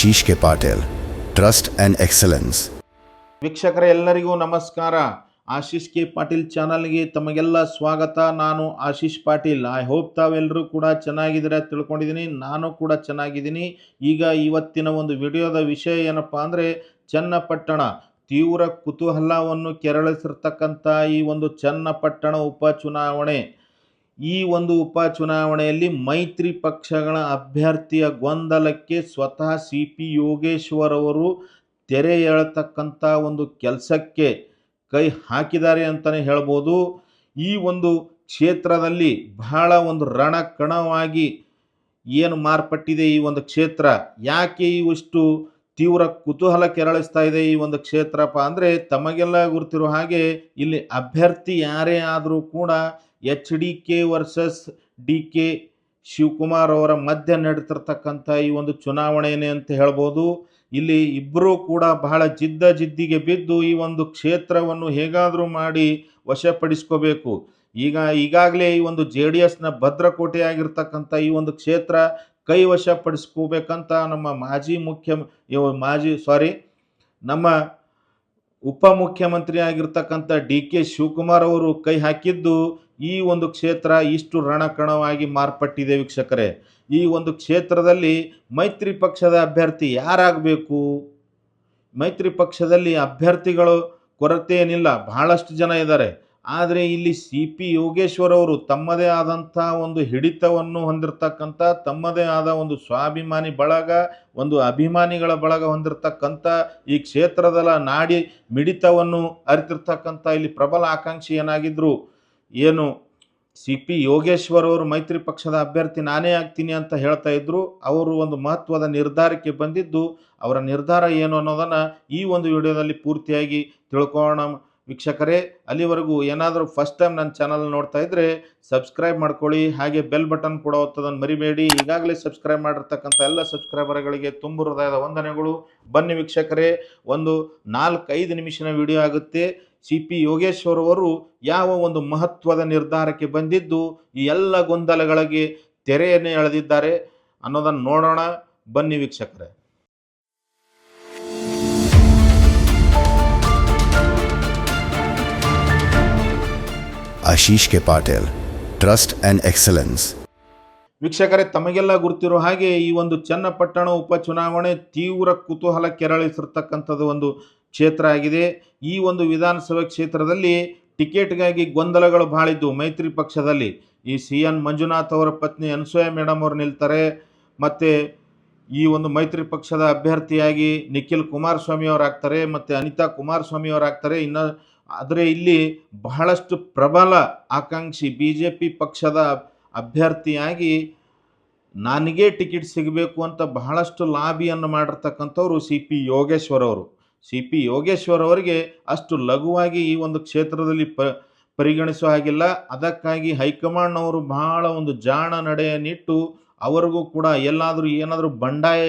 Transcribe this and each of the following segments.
Ashish K Patil trust and excellence ವೀಕ್ಷಕರ, ಎಲ್ಲರಿಗೂ ನಮಸ್ಕಾರ. ಆಶೀಶ್ ಕೆ ಪಾಟೀಲ್ ಚಾನಲ್ಗೆ ತಮಗೆಲ್ಲ ಸ್ವಾಗತ. ನಾನು ಆಶೀಶ್ ಪಾಟೀಲ್. ಐ ಹೋಪ್ ತಾವೆಲ್ಲರೂ ಕೂಡ ಚೆನ್ನಾಗಿದ್ದೀರಾ ತಿಳ್ಕೊಂಡಿದ್ದೀನಿ. ನಾನು ಕೂಡ ಚೆನ್ನಾಗಿದ್ದೀನಿ. ಈಗ ಇವತ್ತಿನ ಒಂದು ವಿಡಿಯೋದ ವಿಷಯ ಏನಪ್ಪ ಅಂದರೆ, ಚನ್ನಪಟ್ಟಣ ತೀವ್ರ ಕುತೂಹಲವನ್ನು ಕೆರಳಿಸಿರ್ತಕ್ಕಂಥ ಈ ಒಂದು ಚನ್ನಪಟ್ಟಣ ಉಪಚುನಾವಣೆ ಈ ಒಂದು ಉಪಚುನಾವಣೆಯಲ್ಲಿ ಮೈತ್ರಿ ಪಕ್ಷಗಳ ಅಭ್ಯರ್ಥಿಯ ಗೊಂದಲಕ್ಕೆ ಸ್ವತಃ ಸಿ ಪಿ ಯೋಗೇಶ್ವರ್ ಅವರು ತೆರೆ ಎಳತಕ್ಕಂಥ ಒಂದು ಕೆಲಸಕ್ಕೆ ಕೈ ಹಾಕಿದ್ದಾರೆ ಅಂತಲೇ ಹೇಳ್ಬೋದು. ಈ ಒಂದು ಕ್ಷೇತ್ರದಲ್ಲಿ ಬಹಳ ಒಂದು ರಣಕಣವಾಗಿ ಏನು ಮಾರ್ಪಟ್ಟಿದೆ ಈ ಒಂದು ಕ್ಷೇತ್ರ? ಯಾಕೆ ಇವಷ್ಟು ತೀವ್ರ ಕುತೂಹಲ ಕೆರಳಿಸ್ತಾ ಇದೆ ಈ ಒಂದು ಕ್ಷೇತ್ರಪ್ಪ? ಅಂದರೆ ತಮಗೆಲ್ಲ ಗುರುತಿರೋ ಹಾಗೆ ಇಲ್ಲಿ ಅಭ್ಯರ್ಥಿ ಯಾರೇ ಆದರೂ ಕೂಡ H D K versus D K Shivakumar ಅವರ ಮಧ್ಯೆ ನಡೀತಿರ್ತಕ್ಕಂಥ ಈ ಒಂದು ಚುನಾವಣೆಯೇ ಅಂತ ಹೇಳ್ಬೋದು. ಇಲ್ಲಿ ಇಬ್ಬರೂ ಕೂಡ ಬಹಳ ಜಿದ್ದ ಜಿದ್ದಿಗೆ ಬಿದ್ದು ಈ ಒಂದು ಕ್ಷೇತ್ರವನ್ನು ಹೇಗಾದರೂ ಮಾಡಿ ವಶಪಡಿಸ್ಕೋಬೇಕು. ಈಗ ಈಗಾಗಲೇ ಈ ಒಂದು ಜೆ ಡಿ ಎಸ್ನ ಭದ್ರಕೋಟೆಯಾಗಿರ್ತಕ್ಕಂಥ ಈ ಒಂದು ಕ್ಷೇತ್ರ ಕೈ ವಶಪಡಿಸ್ಕೋಬೇಕಂತ ನಮ್ಮ ಮಾಜಿ ಮುಖ್ಯ, ಮಾಜಿ ಸಾರಿ ನಮ್ಮ ಉಪಮುಖ್ಯಮಂತ್ರಿ ಆಗಿರ್ತಕ್ಕಂಥ ಡಿ ಕೆ ಶಿವಕುಮಾರ್ ಅವರು ಕೈ ಹಾಕಿದ್ದು ಈ ಒಂದು ಕ್ಷೇತ್ರ ಇಷ್ಟು ರಣಕಣವಾಗಿ ಮಾರ್ಪಟ್ಟಿದೆ ವೀಕ್ಷಕರೇ. ಈ ಒಂದು ಕ್ಷೇತ್ರದಲ್ಲಿ ಮೈತ್ರಿ ಪಕ್ಷದ ಅಭ್ಯರ್ಥಿ ಯಾರಾಗಬೇಕು? ಮೈತ್ರಿ ಪಕ್ಷದಲ್ಲಿ ಅಭ್ಯರ್ಥಿಗಳು ಕೊರತೆ ಏನಿಲ್ಲ, ಬಹಳಷ್ಟು ಜನ ಇದ್ದಾರೆ. ಆದರೆ ಇಲ್ಲಿ ಸಿ ಪಿ ಯೋಗೇಶ್ವರ್ ಅವರು ತಮ್ಮದೇ ಆದಂಥ ಒಂದು ಹಿಡಿತವನ್ನು ಹೊಂದಿರತಕ್ಕಂಥ, ತಮ್ಮದೇ ಆದ ಒಂದು ಸ್ವಾಭಿಮಾನಿ ಬಳಗ, ಒಂದು ಅಭಿಮಾನಿಗಳ ಬಳಗ ಹೊಂದಿರತಕ್ಕಂಥ ಈ ಕ್ಷೇತ್ರದ ನಾಡಿ ಮಿಡಿತವನ್ನು ಅರಿತಿರ್ತಕ್ಕಂಥ ಇಲ್ಲಿ ಪ್ರಬಲ ಆಕಾಂಕ್ಷಿ ಏನಾಗಿದ್ರು, ಏನು ಸಿ ಪಿ ಯೋಗೇಶ್ವರ್ ಅವರು ಮೈತ್ರಿ ಪಕ್ಷದ ಅಭ್ಯರ್ಥಿ ನಾನೇ ಆಗ್ತೀನಿ ಅಂತ ಹೇಳ್ತಾ ಇದ್ರು, ಅವರು ಒಂದು ಮಹತ್ವದ ನಿರ್ಧಾರಕ್ಕೆ ಬಂದಿದ್ದು, ಅವರ ನಿರ್ಧಾರ ಏನು ಅನ್ನೋದನ್ನು ಈ ಒಂದು ವಿಡಿಯೋದಲ್ಲಿ ಪೂರ್ತಿಯಾಗಿ ತಿಳ್ಕೊಳ್ಳೋಣ. ವೀಕ್ಷಕರೇ, ಅಲ್ಲಿವರೆಗೂ ಏನಾದರೂ ಫಸ್ಟ್ ಟೈಮ್ ನನ್ನ ಚಾನಲ್ ನೋಡ್ತಾ ಇದ್ದರೆ ಸಬ್ಸ್ಕ್ರೈಬ್ ಮಾಡ್ಕೊಳ್ಳಿ, ಹಾಗೆ ಬೆಲ್ ಬಟನ್ ಕೂಡ ಒತ್ತೋದನ್ನು ಮರಿಬೇಡಿ. ಈಗಾಗಲೇ ಸಬ್ಸ್ಕ್ರೈಬ್ ಮಾಡಿರ್ತಕ್ಕಂಥ ಎಲ್ಲ ಸಬ್ಸ್ಕ್ರೈಬರ್ಗಳಿಗೆ ತುಂಬ ಹೃದಯದ ವಂದನೆಗಳು. ಬನ್ನಿ ವೀಕ್ಷಕರೇ, ಒಂದು ನಾಲ್ಕೈದು ನಿಮಿಷನ ವಿಡಿಯೋ ಆಗುತ್ತೆ. ಸಿ ಪಿ ಯೋಗೇಶ್ವರ್ ಅವರು ಯಾವ ಒಂದು ಮಹತ್ವದ ನಿರ್ಧಾರಕ್ಕೆ ಬಂದಿದ್ದು, ಈ ಎಲ್ಲ ಗೊಂದಲಗಳಿಗೆ ತೆರೆಯನ್ನೇ ಎಳೆದಿದ್ದಾರೆ ಅನ್ನೋದನ್ನು ನೋಡೋಣ. ಬನ್ನಿ ವೀಕ್ಷಕರೇ. Ashish K Patil. Trust and excellence ವೀಕ್ಷಕರೇ, ತಮಗೆಲ್ಲ ಗುರುತಿರೋ ಹಾಗೆ ಈ ಒಂದು ಚನ್ನಪಟ್ಟಣ ಉಪಚುನಾವಣೆ ತೀವ್ರ ಕುತೂಹಲ ಕೆರಳಿಸಿರ್ತಕ್ಕಂಥದ್ದು ಒಂದು ಕ್ಷೇತ್ರ ಆಗಿದೆ. ಈ ಒಂದು ವಿಧಾನಸಭೆ ಕ್ಷೇತ್ರದಲ್ಲಿ ಟಿಕೆಟ್ಗಾಗಿ ಗೊಂದಲಗಳು ಭಾಳ ಇದ್ದವು ಮೈತ್ರಿ ಪಕ್ಷದಲ್ಲಿ. ಈ ಸಿ ಎನ್ ಮಂಜುನಾಥ್ ಅವರ ಪತ್ನಿ ಅನಸೂಯ ಮೇಡಮ್ ಅವರು ನಿಲ್ತಾರೆ. ಮತ್ತು ಈ ಒಂದು ಮೈತ್ರಿ ಪಕ್ಷದ ಅಭ್ಯರ್ಥಿಯಾಗಿ ನಿಖಿಲ್ ಕುಮಾರಸ್ವಾಮಿ ಅವರಾಗ್ತಾರೆ. ಮತ್ತು ಅನಿತಾ ಕುಮಾರಸ್ವಾಮಿ ಅವರಾಗ್ತಾರೆ. ಇನ್ನು ಆದರೆ ಇಲ್ಲಿ ಬಹಳಷ್ಟು ಪ್ರಬಲ ಆಕಾಂಕ್ಷಿ ಬಿ ಜೆ ಪಿ ಪಕ್ಷದ ಅಭ್ಯರ್ಥಿಯಾಗಿ ನನಗೆ ಟಿಕೆಟ್ ಸಿಗಬೇಕು ಅಂತ ಬಹಳಷ್ಟು ಲಾಬಿಯನ್ನು ಮಾಡಿರ್ತಕ್ಕಂಥವ್ರು ಸಿ ಪಿ ಯೋಗೇಶ್ವರ್ ಅವರು. ಸಿ ಪಿ ಯೋಗೇಶ್ವರ್ ಅವರಿಗೆ ಅಷ್ಟು ಲಘುವಾಗಿ ಈ ಒಂದು ಕ್ಷೇತ್ರದಲ್ಲಿ ಪ ಪರಿಗಣಿಸೋ ಹಾಗಿಲ್ಲ. ಅದಕ್ಕಾಗಿ ಹೈಕಮಾಂಡ್ನವರು ಬಹಳ ಒಂದು ಜಾಣ ನಡೆಯನ್ನಿಟ್ಟು ಅವರಿಗೂ ಕೂಡ ಎಲ್ಲಾದರೂ ಏನಾದರೂ ಬಂಡಾಯ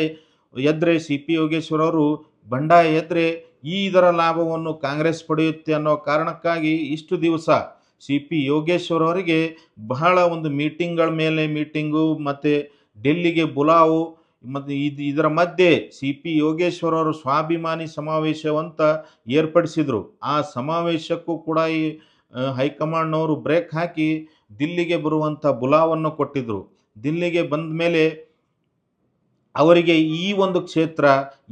ಎದ್ರೆ ಸಿ ಪಿ ಯೋಗೇಶ್ವರ್ ಅವರು ಬಂಡಾಯ ಎದ್ರೆ ಈ ಇದರ ಲಾಭವನ್ನು ಕಾಂಗ್ರೆಸ್ ಪಡೆಯುತ್ತೆ ಅನ್ನೋ ಕಾರಣಕ್ಕಾಗಿ ಇಷ್ಟು ದಿವಸ ಸಿ ಪಿ ಯೋಗೇಶ್ವರ್ ಅವರಿಗೆ ಬಹಳ ಒಂದು ಮೀಟಿಂಗ್ಗಳ ಮೇಲೆ ಮೀಟಿಂಗು ಮತ್ತು ಡೆಲ್ಲಿಗೆ ಬುಲಾವು ಮತ್ತು ಇದು ಇದರ ಮಧ್ಯೆ ಸಿ ಪಿ ಯೋಗೇಶ್ವರ್ ಅವರು ಸ್ವಾಭಿಮಾನಿ ಸಮಾವೇಶವಂತ ಏರ್ಪಡಿಸಿದರು. ಆ ಸಮಾವೇಶಕ್ಕೂ ಕೂಡ ಈ ಹೈಕಮಾಂಡ್ನವರು ಬ್ರೇಕ್ ಹಾಕಿ ದಿಲ್ಲಿಗೆ ಬರುವಂಥ ಬುಲಾವನ್ನು ಕೊಟ್ಟಿದ್ದರು ದಿಲ್ಲಿಗೆ ಬಂದ ಮೇಲೆ ಅವರಿಗೆ ಈ ಒಂದು ಕ್ಷೇತ್ರ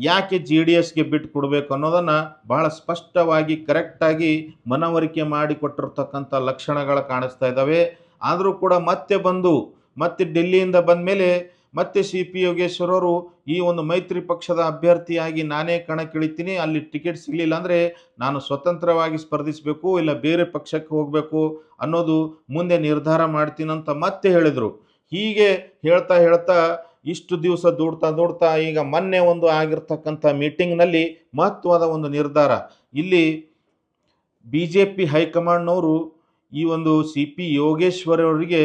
ಯಾಕೆ ಜೆ ಡಿ ಎಸ್ಗೆ ಬಿಟ್ಟು ಕೊಡಬೇಕು ಅನ್ನೋದನ್ನು ಬಹಳ ಸ್ಪಷ್ಟವಾಗಿ ಕರೆಕ್ಟಾಗಿ ಮನವರಿಕೆ ಮಾಡಿಕೊಟ್ಟಿರ್ತಕ್ಕಂಥ ಲಕ್ಷಣಗಳು ಕಾಣಿಸ್ತಾ ಇದ್ದಾವೆ. ಆದರೂ ಕೂಡ ಮತ್ತೆ ಬಂದು, ಮತ್ತೆ ಡೆಲ್ಲಿಯಿಂದ ಬಂದ ಮೇಲೆ ಮತ್ತೆ ಸಿ ಪಿ ಯೋಗೇಶ್ವರವರು ಈ ಒಂದು ಮೈತ್ರಿ ಪಕ್ಷದ ಅಭ್ಯರ್ಥಿಯಾಗಿ ನಾನೇ ಕಣಕ್ಕಿಳಿತೀನಿ, ಅಲ್ಲಿ ಟಿಕೆಟ್ ಸಿಗಲಿಲ್ಲ ಅಂದರೆ ನಾನು ಸ್ವತಂತ್ರವಾಗಿ ಸ್ಪರ್ಧಿಸಬೇಕು, ಇಲ್ಲ ಬೇರೆ ಪಕ್ಷಕ್ಕೆ ಹೋಗಬೇಕು ಅನ್ನೋದು ಮುಂದೆ ನಿರ್ಧಾರ ಮಾಡ್ತೀನಂತ ಮತ್ತೆ ಹೇಳಿದರು. ಹೀಗೆ ಹೇಳ್ತಾ ಹೇಳ್ತಾ ಇಷ್ಟು ದಿವಸ ದೂಡ್ತಾ ದೂಡ್ತಾ ಈಗ ಮೊನ್ನೆ ಒಂದು ಆಗಿರ್ತಕ್ಕಂಥ ಮೀಟಿಂಗ್ನಲ್ಲಿ ಮಹತ್ವದ ಒಂದು ನಿರ್ಧಾರ. ಇಲ್ಲಿ ಬಿ ಜೆ ಪಿ ಹೈಕಮಾಂಡ್ನವರು ಈ ಒಂದು ಸಿ ಪಿ ಯೋಗೇಶ್ವರವರಿಗೆ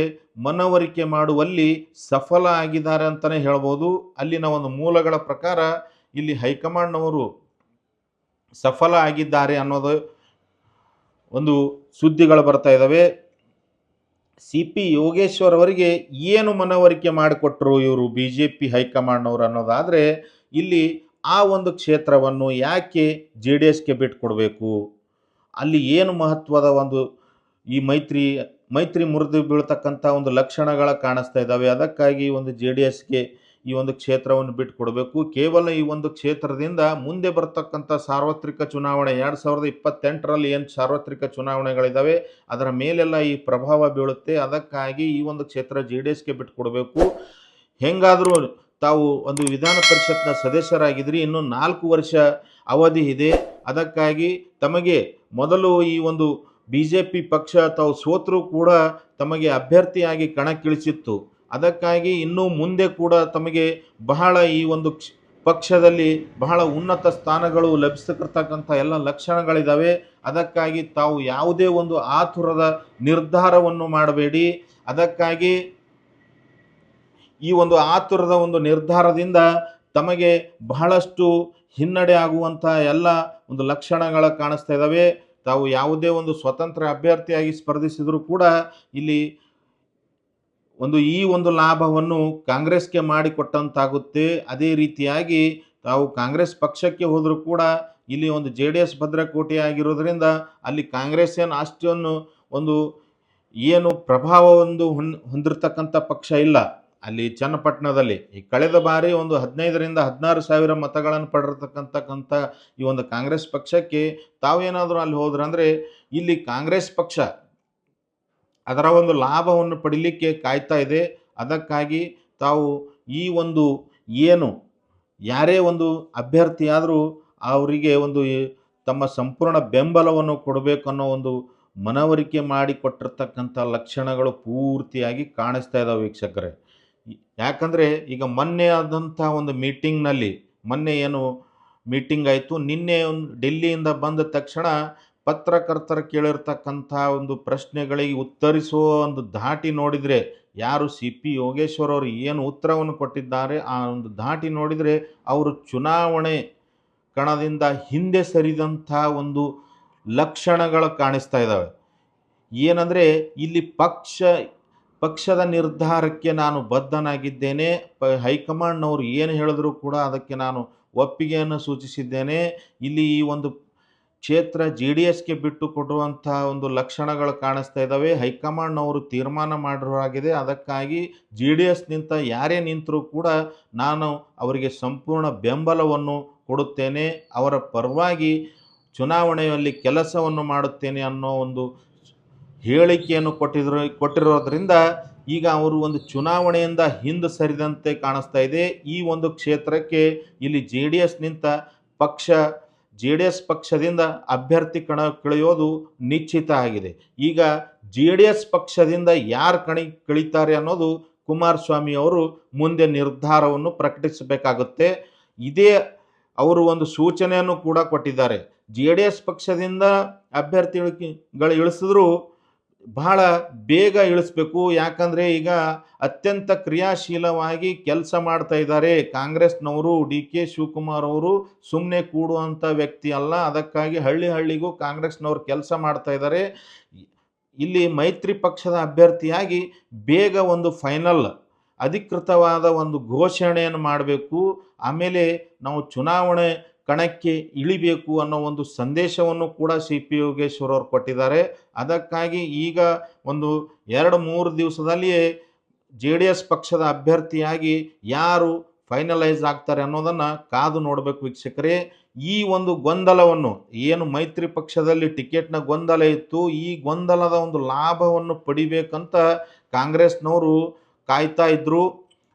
ಮನವರಿಕೆ ಮಾಡುವಲ್ಲಿ ಸಫಲ ಆಗಿದ್ದಾರೆ ಅಂತಲೇ ಹೇಳ್ಬೋದು. ಅಲ್ಲಿನ ಒಂದು ಮೂಲಗಳ ಪ್ರಕಾರ ಇಲ್ಲಿ ಹೈಕಮಾಂಡ್ನವರು ಸಫಲ ಆಗಿದ್ದಾರೆ ಅನ್ನೋದು ಒಂದು ಸುದ್ದಿಗಳು ಬರ್ತಾ ಇದ್ದಾವೆ. ಸಿ ಪಿ ಯೋಗೇಶ್ವರ್ ಅವರಿಗೆ ಏನು ಮನವರಿಕೆ ಮಾಡಿಕೊಟ್ರು ಇವರು ಬಿ ಜೆ ಪಿ ಹೈಕಮಾಂಡ್ನವರು ಅನ್ನೋದಾದರೆ ಇಲ್ಲಿ ಆ ಒಂದು ಕ್ಷೇತ್ರವನ್ನು ಯಾಕೆ ಜೆ ಡಿ ಎಸ್ಗೆ ಬಿಟ್ಕೊಡ್ಬೇಕು? ಅಲ್ಲಿ ಏನು ಮಹತ್ವದ ಒಂದು ಈ ಮೈತ್ರಿ ಮೈತ್ರಿ ಮುರಿದು ಬೀಳ್ತಕ್ಕಂಥ ಒಂದು ಲಕ್ಷಣಗಳ ಕಾಣಿಸ್ತಾ ಇದ್ದಾವೆ. ಅದಕ್ಕಾಗಿ ಒಂದು ಜೆ ಡಿ ಎಸ್ಗೆ ಈ ಒಂದು ಕ್ಷೇತ್ರವನ್ನು ಬಿಟ್ಟು ಕೊಡಬೇಕು ಕೇವಲ ಈ ಒಂದು ಕ್ಷೇತ್ರದಿಂದ ಮುಂದೆ ಬರ್ತಕ್ಕಂಥ ಸಾರ್ವತ್ರಿಕ ಚುನಾವಣೆ ಎರಡು ಸಾವಿರದ ಇಪ್ಪತ್ತೆಂಟರಲ್ಲಿ ಏನು ಸಾರ್ವತ್ರಿಕ ಚುನಾವಣೆಗಳಿದ್ದಾವೆ ಅದರ ಮೇಲೆಲ್ಲ ಈ ಪ್ರಭಾವ ಬೀಳುತ್ತೆ. ಅದಕ್ಕಾಗಿ ಈ ಒಂದು ಕ್ಷೇತ್ರ ಜೆ ಡಿ ಎಸ್ಗೆ ಬಿಟ್ಟುಕೊಡಬೇಕು. ಹೆಂಗಾದರೂ ತಾವು ಒಂದು ವಿಧಾನ ಪರಿಷತ್ನ ಸದಸ್ಯರಾಗಿದ್ರಿ. ಇನ್ನು ನಾಲ್ಕು ವರ್ಷ ಅವಧಿ ಇದೆ. ಅದಕ್ಕಾಗಿ ತಮಗೆ ಮೊದಲು ಈ ಒಂದು ಬಿ ಜೆ ಪಿ ಪಕ್ಷ ತಾವು ಸೋತರೂ ಕೂಡ ತಮಗೆ ಅಭ್ಯರ್ಥಿಯಾಗಿ ಕಣಕ್ಕಿಳಿಸಿತ್ತು. ಅದಕ್ಕಾಗಿ ಇನ್ನೂ ಮುಂದೆ ಕೂಡ ತಮಗೆ ಬಹಳ ಈ ಒಂದು ಕ್ಷ- ಪಕ್ಷದಲ್ಲಿ ಬಹಳ ಉನ್ನತ ಸ್ಥಾನಗಳು ಲಭಿಸತಕ್ಕಂಥ ಎಲ್ಲ ಲಕ್ಷಣಗಳಿದ್ದಾವೆ ಅದಕ್ಕಾಗಿ ತಾವು ಯಾವುದೇ ಒಂದು ಆತುರದ ನಿರ್ಧಾರವನ್ನು ಮಾಡಬೇಡಿ. ಅದಕ್ಕಾಗಿ ಈ ಒಂದು ಆತುರದ ಒಂದು ನಿರ್ಧಾರದಿಂದ ತಮಗೆ ಬಹಳಷ್ಟು ಹಿನ್ನಡೆ ಆಗುವಂಥ ಎಲ್ಲ ಒಂದು ಲಕ್ಷಣಗಳ ಕಾಣಿಸ್ತಾ ಇದ್ದಾವೆ ತಾವು ಯಾವುದೇ ಒಂದು ಸ್ವತಂತ್ರ ಅಭ್ಯರ್ಥಿಯಾಗಿ ಸ್ಪರ್ಧಿಸಿದರೂ ಕೂಡ ಇಲ್ಲಿ ಒಂದು ಈ ಒಂದು ಲಾಭವನ್ನು ಕಾಂಗ್ರೆಸ್ಗೆ ಮಾಡಿಕೊಟ್ಟಂತಾಗುತ್ತೆ. ಅದೇ ರೀತಿಯಾಗಿ ತಾವು ಕಾಂಗ್ರೆಸ್ ಪಕ್ಷಕ್ಕೆ ಹೋದರೂ ಕೂಡ ಇಲ್ಲಿ ಒಂದು ಜೆ ಡಿ ಎಸ್ ಭದ್ರಕೋಟೆ ಆಗಿರೋದ್ರಿಂದ ಅಲ್ಲಿ ಕಾಂಗ್ರೆಸ್ ಏನು ಅಷ್ಟೊಂದು ಒಂದು ಏನು ಪ್ರಭಾವವೊಂದು ಹೊನ್, ಹೊಂದಿರತಕ್ಕಂಥ ಪಕ್ಷ ಇಲ್ಲ. ಅಲ್ಲಿ ಚನ್ನಪಟ್ಟಣದಲ್ಲಿ ಈ ಕಳೆದ ಬಾರಿ ಒಂದು ಹದಿನೈದರಿಂದ ಹದಿನಾರು ಸಾವಿರ ಮತಗಳನ್ನು ಪಡೆದಿರ್ತಕ್ಕಂಥಕ್ಕಂಥ ಈ ಒಂದು ಕಾಂಗ್ರೆಸ್ ಪಕ್ಷಕ್ಕೆ ತಾವೇನಾದರೂ ಅಲ್ಲಿ ಹೋದ್ರಂದ್ರೆ ಇಲ್ಲಿ ಕಾಂಗ್ರೆಸ್ ಪಕ್ಷ ಅದರ ಒಂದು ಲಾಭವನ್ನು ಪಡಿಲಿಕ್ಕೆ ಕಾಯ್ತಾ ಇದೆ. ಅದಕ್ಕಾಗಿ ತಾವು ಈ ಒಂದು ಏನು ಯಾರೇ ಒಂದು ಅಭ್ಯರ್ಥಿಯಾದರೂ ಅವರಿಗೆ ಒಂದು ತಮ್ಮ ಸಂಪೂರ್ಣ ಬೆಂಬಲವನ್ನು ಕೊಡಬೇಕು ಅನ್ನೋ ಒಂದು ಮನವರಿಕೆ ಮಾಡಿಕೊಟ್ಟಿರ್ತಕ್ಕಂಥ ಲಕ್ಷಣಗಳು ಪೂರ್ತಿಯಾಗಿ ಕಾಣಿಸ್ತಾ ಇದ್ದಾವೆ ವೀಕ್ಷಕರೇ. ಯಾಕಂದರೆ ಈಗ ಮೊನ್ನೆ ಆದಂಥ ಒಂದು ಮೀಟಿಂಗ್ನಲ್ಲಿ ಮೊನ್ನೆ ಏನು ಮೀಟಿಂಗ್ ಆಯಿತು. ನಿನ್ನೆ ಒಂದು ಡೆಲ್ಲಿಯಿಂದ ಬಂದ ತಕ್ಷಣ ಪತ್ರಕರ್ತರ ಕೇಳಿರ್ತಕ್ಕಂಥ ಒಂದು ಪ್ರಶ್ನೆಗಳಿಗೆ ಉತ್ತರಿಸುವ ಒಂದು ಧಾಟಿ ನೋಡಿದರೆ ಯಾರು ಸಿ ಪಿ ಯೋಗೇಶ್ವರ್ ಅವರು ಏನು ಉತ್ತರವನ್ನು ಕೊಟ್ಟಿದ್ದಾರೆ, ಆ ಒಂದು ಧಾಟಿ ನೋಡಿದರೆ ಅವರು ಚುನಾವಣೆ ಕಣದಿಂದ ಹಿಂದೆ ಸರಿದಂಥ ಒಂದು ಲಕ್ಷಣಗಳು ಕಾಣಿಸ್ತಾ ಇದ್ದಾವೆ. ಏನಂದರೆ ಇಲ್ಲಿ ಪಕ್ಷ, ಪಕ್ಷದ ನಿರ್ಧಾರಕ್ಕೆ ನಾನು ಬದ್ಧನಾಗಿದ್ದೇನೆ. ಪ, ಹೈಕಮಾಂಡ್ನವರು ಏನು ಹೇಳಿದ್ರು ಕೂಡ ಅದಕ್ಕೆ ನಾನು ಒಪ್ಪಿಗೆಯನ್ನು ಸೂಚಿಸಿದ್ದೇನೆ. ಇಲ್ಲಿ ಈ ಒಂದು ಕ್ಷೇತ್ರ ಜೆ ಡಿ ಎಸ್ಗೆ ಬಿಟ್ಟು ಕೊಡುವಂಥ ಒಂದು ಲಕ್ಷಣಗಳು ಕಾಣಿಸ್ತಾ ಇದ್ದಾವೆ ಹೈಕಮಾಂಡ್ನವರು ತೀರ್ಮಾನ ಮಾಡಿರೋರಾಗಿದೆ ಅದಕ್ಕಾಗಿ ಜೆ ಡಿ ಎಸ್ನಿಂದ ಯಾರೇ ನಿಂತರೂ ಕೂಡ ನಾನು ಅವರಿಗೆ ಸಂಪೂರ್ಣ ಬೆಂಬಲವನ್ನು ಕೊಡುತ್ತೇನೆ. ಅವರ ಪರವಾಗಿ ಚುನಾವಣೆಯಲ್ಲಿ ಕೆಲಸವನ್ನು ಮಾಡುತ್ತೇನೆ ಅನ್ನೋ ಒಂದು ಹೇಳಿಕೆಯನ್ನು ಕೊಟ್ಟಿದ್ರು, ಕೊಟ್ಟಿರೋದ್ರಿಂದ ಈಗ ಅವರು ಒಂದು ಚುನಾವಣೆಯಿಂದ ಹಿಂದೆ ಸರಿದಂತೆ ಕಾಣಿಸ್ತಾ ಇದೆ. ಈ ಒಂದು ಕ್ಷೇತ್ರಕ್ಕೆ ಇಲ್ಲಿ ಜೆ ಡಿ ಎಸ್ ನಿಂತ ಪಕ್ಷ ಜೆ ಡಿ ಎಸ್ ಪಕ್ಷದಿಂದ ಅಭ್ಯರ್ಥಿ ಕಣ ಕಳೆಯೋದು ನಿಶ್ಚಿತ ಆಗಿದೆ. ಈಗ ಜೆ ಡಿ ಎಸ್ ಪಕ್ಷದಿಂದ ಯಾರು ಕಣಿ ಕಳೀತಾರೆ ಅನ್ನೋದು ಕುಮಾರಸ್ವಾಮಿ ಅವರು ಮುಂದೆ ನಿರ್ಧಾರವನ್ನು ಪ್ರಕಟಿಸಬೇಕಾಗುತ್ತೆ. ಇದೇ ಅವರು ಒಂದು ಸೂಚನೆಯನ್ನು ಕೂಡ ಕೊಟ್ಟಿದ್ದಾರೆ. ಜೆ ಡಿ ಎಸ್ ಪಕ್ಷದಿಂದ ಅಭ್ಯರ್ಥಿಗಳು ಇಳಿಸಿದ್ರು ಬಹಳ ಬೇಗ ಇಳಿಸ್ಬೇಕು. ಯಾಕಂದರೆ ಈಗ ಅತ್ಯಂತ ಕ್ರಿಯಾಶೀಲವಾಗಿ ಕೆಲಸ ಮಾಡ್ತಾ ಇದ್ದಾರೆ. ಕಾಂಗ್ರೆಸ್ನವರು, ಡಿ ಕೆ ಶಿವಕುಮಾರ್ ಅವರು ಸುಮ್ಮನೆ ಕೂಡುವಂಥ ವ್ಯಕ್ತಿ ಅಲ್ಲ. ಅದಕ್ಕಾಗಿ ಹಳ್ಳಿ ಹಳ್ಳಿಗೂ ಕಾಂಗ್ರೆಸ್ನವರು ಕೆಲಸ ಮಾಡ್ತಾ ಇದ್ದಾರೆ. ಇಲ್ಲಿ ಮೈತ್ರಿ ಪಕ್ಷದ ಅಭ್ಯರ್ಥಿಯಾಗಿ ಬೇಗ ಒಂದು ಫೈನಲ್, ಅಧಿಕೃತವಾದ ಒಂದು ಘೋಷಣೆಯನ್ನು ಮಾಡಬೇಕು. ಆಮೇಲೆ ನಾವು ಚುನಾವಣೆ ಕಣಕ್ಕೆ ಇಳಿಬೇಕು ಅನ್ನೋ ಒಂದು ಸಂದೇಶವನ್ನು ಕೂಡ ಸಿ ಪಿ ಯೋಗೇಶ್ವರ್ ಅವರು ಕೊಟ್ಟಿದ್ದಾರೆ. ಅದಕ್ಕಾಗಿ ಈಗ ಒಂದು ಎರಡು ಮೂರು ದಿವಸದಲ್ಲಿಯೇ ಜೆ ಡಿ ಎಸ್ ಪಕ್ಷದ ಅಭ್ಯರ್ಥಿಯಾಗಿ ಯಾರು ಫೈನಲೈಸ್ ಆಗ್ತಾರೆ ಅನ್ನೋದನ್ನು ಕಾದು ನೋಡಬೇಕು ವೀಕ್ಷಕರೇ. ಈ ಒಂದು ಗೊಂದಲವನ್ನು, ಏನು ಮೈತ್ರಿ ಪಕ್ಷದಲ್ಲಿ ಟಿಕೆಟ್ನ ಗೊಂದಲ ಇತ್ತು, ಈ ಗೊಂದಲದ ಒಂದು ಲಾಭವನ್ನು ಪಡಿಬೇಕಂತ ಕಾಂಗ್ರೆಸ್ನವರು ಕಾಯ್ತಾ ಇದ್ರು.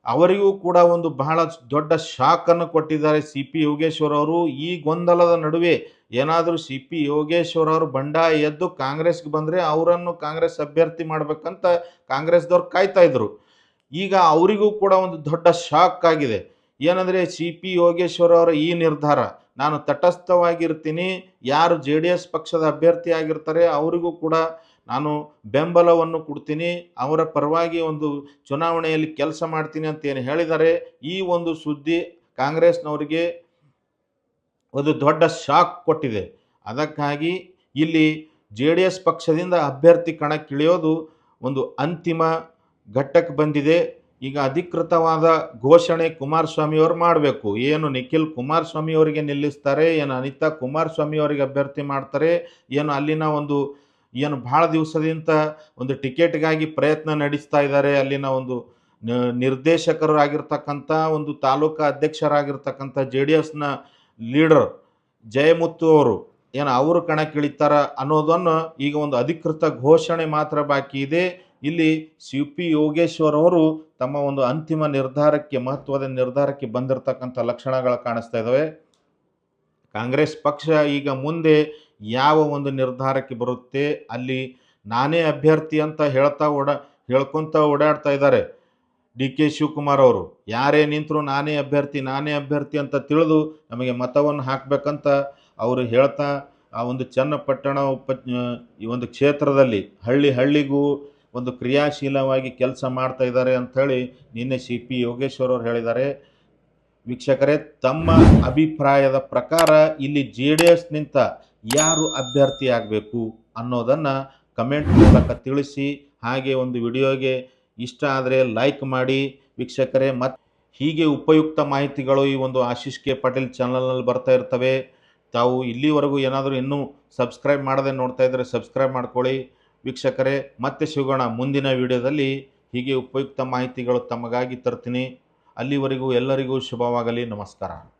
ಅವರಿಗೂ ಕೂಡ ಒಂದು ಬಹಳ ದೊಡ್ಡ ಶಾಕನ್ನು ಕೊಟ್ಟಿದ್ದಾರೆ ಸಿ ಪಿ ಯೋಗೇಶ್ವರ್ ಅವರು. ಈ ಗೊಂದಲದ ನಡುವೆ ಏನಾದರೂ ಸಿ ಪಿ ಯೋಗೇಶ್ವರ್ ಅವರು ಬಂಡಾಯ ಎದ್ದು ಕಾಂಗ್ರೆಸ್ಗೆ ಬಂದರೆ ಅವರನ್ನು ಕಾಂಗ್ರೆಸ್ ಅಭ್ಯರ್ಥಿ ಮಾಡಬೇಕಂತ ಕಾಂಗ್ರೆಸ್ದವ್ರು ಕಾಯ್ತಾ ಇದ್ರು. ಈಗ ಅವರಿಗೂ ಕೂಡ ಒಂದು ದೊಡ್ಡ ಶಾಕ್ ಆಗಿದೆ. ಏನಂದರೆ ಸಿ ಪಿ ಯೋಗೇಶ್ವರ್ ಅವರ ಈ ನಿರ್ಧಾರ, ನಾನು ತಟಸ್ಥವಾಗಿರ್ತೀನಿ, ಯಾರು ಜೆ ಡಿ ಎಸ್ ಪಕ್ಷದ ಅಭ್ಯರ್ಥಿ ಆಗಿರ್ತಾರೆ, ಅವರಿಗೂ ಕೂಡ ನಾನು ಬೆಂಬಲವನ್ನು ಕೊಡ್ತೀನಿ, ಅವರ ಪರವಾಗಿ ಒಂದು ಚುನಾವಣೆಯಲ್ಲಿ ಕೆಲಸ ಮಾಡ್ತೀನಿ ಅಂತ ಏನು ಹೇಳಿದ್ದಾರೆ ಈ ಒಂದು ಸುದ್ದಿ ಕಾಂಗ್ರೆಸ್ನವರಿಗೆ ಒಂದು ದೊಡ್ಡ ಶಾಕ್ ಕೊಟ್ಟಿದೆ. ಅದಕ್ಕಾಗಿ ಇಲ್ಲಿ ಜೆ ಡಿ ಎಸ್ ಪಕ್ಷದಿಂದ ಅಭ್ಯರ್ಥಿ ಕಣಕ್ಕಿಳಿಯೋದು ಒಂದು ಅಂತಿಮ ಘಟ್ಟಕ್ಕೆ ಬಂದಿದೆ. ಈಗ ಅಧಿಕೃತವಾದ ಘೋಷಣೆ ಕುಮಾರಸ್ವಾಮಿಯವರು ಮಾಡಬೇಕು. ಏನು ನಿಖಿಲ್ ಕುಮಾರಸ್ವಾಮಿಯವರಿಗೆ ನಿಲ್ಲಿಸ್ತಾರೆ, ಏನು ಅನಿತಾ ಕುಮಾರಸ್ವಾಮಿಯವರಿಗೆ ಅಭ್ಯರ್ಥಿ ಮಾಡ್ತಾರೆ, ಏನು ಅಲ್ಲಿನ ಒಂದು ಏನು ಭಾಳ ದಿವಸದಿಂದ ಒಂದು ಟಿಕೆಟ್ಗಾಗಿ ಪ್ರಯತ್ನ ನಡೆಸ್ತಾ ಇದ್ದಾರೆ. ಅಲ್ಲಿನ ಒಂದು ನಿರ್ದೇಶಕರಾಗಿರ್ತಕ್ಕಂಥ ಒಂದು ತಾಲೂಕು ಅಧ್ಯಕ್ಷರಾಗಿರ್ತಕ್ಕಂಥ ಜೆ ಡಿ ಎಸ್ನ ಲೀಡರ್ ಜಯಮುತ್ತು ಅವರು ಏನು ಅವರು ಕಣಕ್ಕಿಳಿತಾರ ಅನ್ನೋದನ್ನು ಈಗ ಒಂದು ಅಧಿಕೃತ ಘೋಷಣೆ ಮಾತ್ರ ಬಾಕಿ ಇದೆ. ಇಲ್ಲಿ ಸಿ ಪಿ ಯೋಗೇಶ್ವರ್ ಅವರು ತಮ್ಮ ಒಂದು ಅಂತಿಮ ನಿರ್ಧಾರಕ್ಕೆ, ಮಹತ್ವದ ನಿರ್ಧಾರಕ್ಕೆ ಬಂದಿರತಕ್ಕಂಥ ಲಕ್ಷಣಗಳು ಕಾಣಿಸ್ತಾ ಇದ್ದಾವೆ. ಕಾಂಗ್ರೆಸ್ ಪಕ್ಷ ಈಗ ಮುಂದೆ ಯಾವ ಒಂದು ನಿರ್ಧಾರಕ್ಕೆ ಬರುತ್ತೆ, ಅಲ್ಲಿ ನಾನೇ ಅಭ್ಯರ್ಥಿ ಅಂತ ಹೇಳ್ತಾ ಓಡ, ಹೇಳ್ಕೊತ ಓಡಾಡ್ತಾ ಇದ್ದಾರೆ ಡಿ ಕೆ ಶಿವಕುಮಾರ್ ಅವರು. ಯಾರೇ ನಿಂತರೂ ನಾನೇ ಅಭ್ಯರ್ಥಿ ನಾನೇ ಅಭ್ಯರ್ಥಿ ಅಂತ ತಿಳಿದು ನಮಗೆ ಮತವನ್ನು ಹಾಕಬೇಕಂತ ಅವರು ಹೇಳ್ತಾ, ಆ ಒಂದು ಚನ್ನಪಟ್ಟಣ ಉಪ, ಈ ಒಂದು ಕ್ಷೇತ್ರದಲ್ಲಿ ಹಳ್ಳಿ ಹಳ್ಳಿಗೂ ಒಂದು ಕ್ರಿಯಾಶೀಲವಾಗಿ ಕೆಲಸ ಮಾಡ್ತಾ ಇದ್ದಾರೆ ಅಂಥೇಳಿ ನಿನ್ನೆ ಸಿ ಪಿ ಯೋಗೇಶ್ವರ್ ಅವರು ಹೇಳಿದ್ದಾರೆ. ವೀಕ್ಷಕರೇ, ತಮ್ಮ ಅಭಿಪ್ರಾಯದ ಪ್ರಕಾರ ಇಲ್ಲಿ ಜೆ ಡಿ ಎಸ್ನಿಂದ ಯಾರು ಅಭ್ಯರ್ಥಿ ಆಗಬೇಕು ಅನ್ನೋದನ್ನು ಕಮೆಂಟ್ ಮೂಲಕ ತಿಳಿಸಿ, ಹಾಗೆ ಒಂದು ವಿಡಿಯೋಗೆ ಇಷ್ಟ ಆದರೆ ಲೈಕ್ ಮಾಡಿ ವೀಕ್ಷಕರೇ. ಮತ್ತು ಹೀಗೆ ಉಪಯುಕ್ತ ಮಾಹಿತಿಗಳು ಈ ಒಂದು ಆಶೀಶ್ ಕೆ ಪಾಟೀಲ್ ಚಾನಲ್ನಲ್ಲಿ ಬರ್ತಾ ಇರ್ತವೆ. ತಾವು ಇಲ್ಲಿವರೆಗೂ ಏನಾದರೂ ಇನ್ನೂ ಸಬ್ಸ್ಕ್ರೈಬ್ ಮಾಡದೆ ನೋಡ್ತಾ ಇದ್ದರೆ ಸಬ್ಸ್ಕ್ರೈಬ್ ಮಾಡ್ಕೊಳ್ಳಿ ವೀಕ್ಷಕರೇ. ಮತ್ತೆ ಸಿಗೋಣ ಮುಂದಿನ ವಿಡಿಯೋದಲ್ಲಿ. ಹೀಗೆ ಉಪಯುಕ್ತ ಮಾಹಿತಿಗಳು ತಮಗಾಗಿ ತರ್ತೀನಿ. ಅಲ್ಲಿವರೆಗೂ ಎಲ್ಲರಿಗೂ ಶುಭವಾಗಲಿ. ನಮಸ್ಕಾರ.